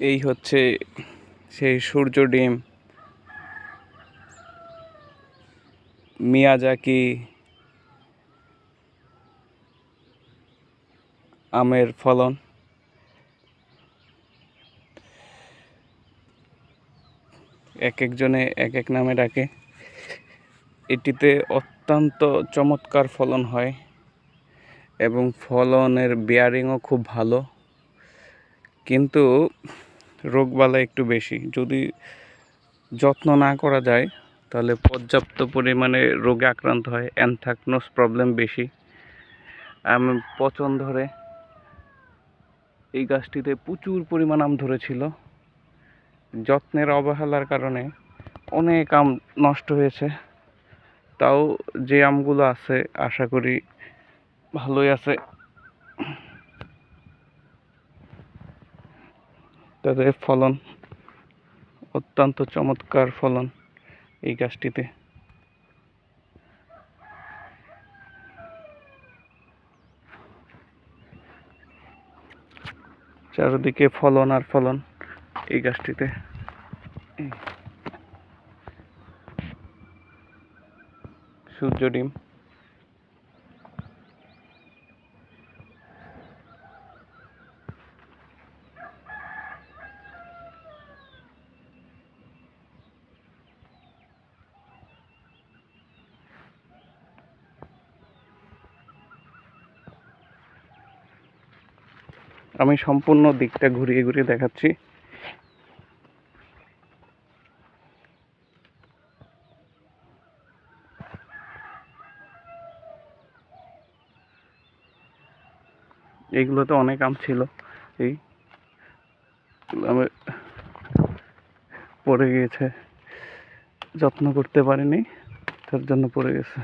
এই হচ্ছে সেই সূর্য ডিম। মিয়াজাকি আমের ফলন। এক একজনে এক এক নামে ডাকে। এটিতে অত্যন্ত চমৎকার ফলন হয় এবং ফলনের বেয়ারিংও খুব ভালো। কিন্তু রোগবালা একটু বেশি। যদি যত্ন না করা যায়, তাহলে পর্যাপ্ত পরিমাণে রোগে আক্রান্ত হয়, অ্যানথাকনোস প্রবলেম বেশি। আম, পচন ধরে। এই গাছটিতে প্রচুর পরিমাণ আম ধরেছিল। যত্নের অবহেলার কারণে অনেক আম নষ্ট হয়েছে। তাও যে আমগুলো আছে, আশা করি ভালোই আছে। তাদের ফলন, অত্যন্ত চমৎকার ফলন এই গাছটিতে। চারিদিকে ফলন আর ফলন এই গাছটিতে। সূর্য ডিম। আমি সম্পূর্ণ দিকটা ঘুরিয়ে ঘুরিয়ে দেখাচ্ছি। এইগুলোতে অনেক আম ছিল। এই আমি পড়ে গিয়েছে যত্ন করতে পারিনি, তার জন্য পড়ে গেছে।